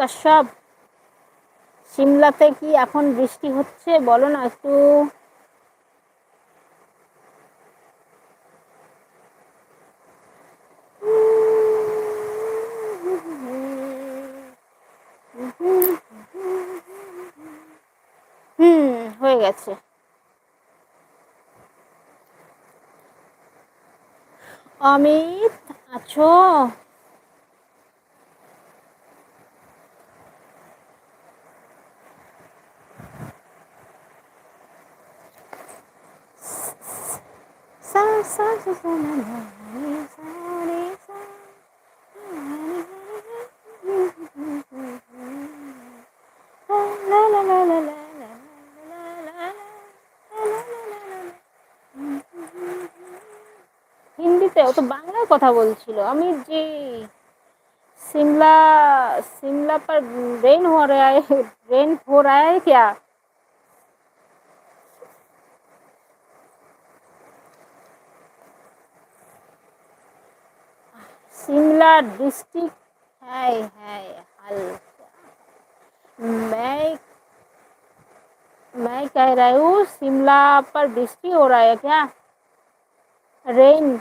কাশ্যপ সিমলাতে কি এখন বৃষ্টি হচ্ছে? বলো না একটু। হুম হয়ে গেছে। অমিত আছো? হিন্দিতে ও তো বাংলায় কথা বলছিল আমি যে शिमला शिमला पर रेन हो रहा है रेन हो रहा है क्या शिमला डिस्ट्रिक्ट है है हल्का मैं मैं कह रही हूँ, शिमला पर बृष्टि हो रहा है क्या? रेन।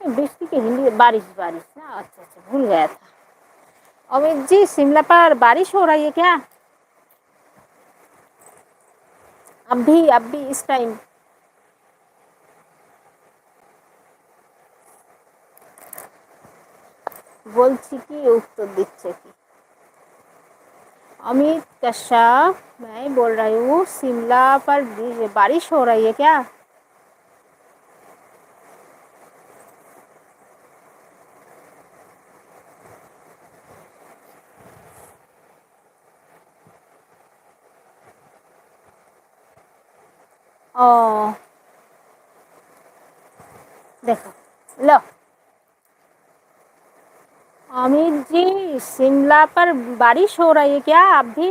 बृष्टि के हिंदी बारिश बारिश ना? अच्छा अच्छा भूल गया था। अमित जी, शिमला पर बारिश हो रही है क्या? अब भी अब भी इस टाइम বলছি কি উত্তর দিচ্ছে কি अमित कश्यप मैं बोल रही हूँ शिमला पर बारिश हो रही है क्या ও देखो लो अमित जी, शिमला पर बारिश हो रही है क्या आप भी?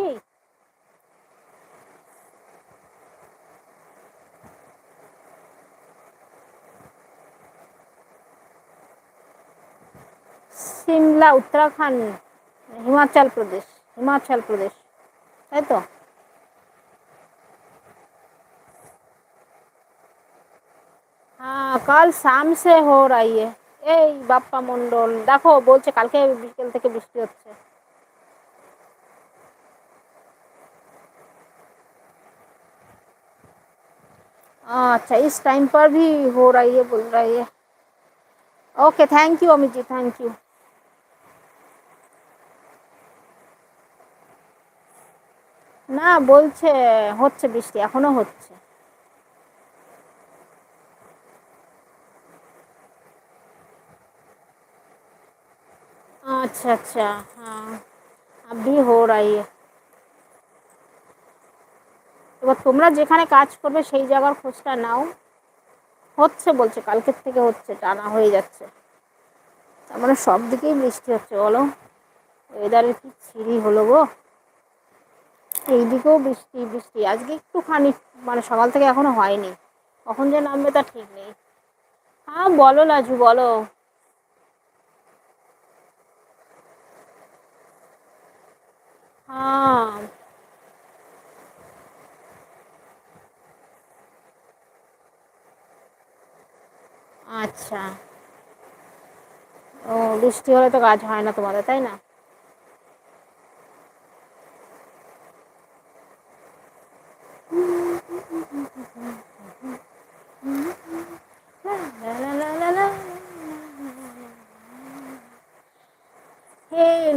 शिमला, उत्तराखंड, हिमाचल प्रदेश हिमाचल प्रदेश, है तो? हाँ कल शाम से हो रही है। এই বাপ্পা মন্ডল দেখো বলছে কালকে বিকেল থেকে বৃষ্টি হচ্ছে अच्छा इस टाइम पर भी हो रही है बोल रही है okay thank you Amit ji thank you না বলছে হচ্ছে বৃষ্টি এখনো হচ্ছে अच्छा अच्छा हाँ अभी हो रही है এবার তোমরা যেখানে কাজ করবে সেই জায়গার খোঁজটা নাও হচ্ছে বলছে কালকের থেকে হচ্ছে টানা হয়ে যাচ্ছে তার মানে সব দিকেই বৃষ্টি হচ্ছে বলো ওয়েদারের কি ছিরি হলো গো এইদিকেও বৃষ্টি বৃষ্টি আজকে একটুখানি মানে সকাল থেকে এখনো হয়নি কখন যে নামবে তা ঠিক নেই হ্যাঁ বলো লাজু বলো हाँ আচ্ছা। ও, বৃষ্টি হলে তো কাজ হয় না তোমাদের, তাই না?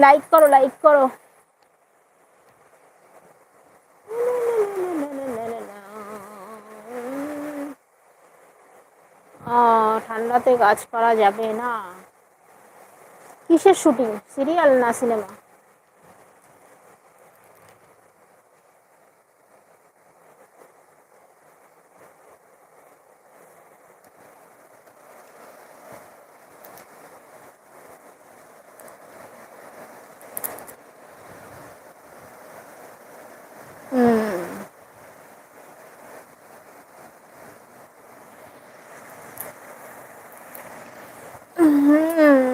লাইক করো লাইক করো। ঠান্ডাতে কাজ করা যাবে না? কিসের শুটিং সিরিয়াল না সিনেমা 嗯。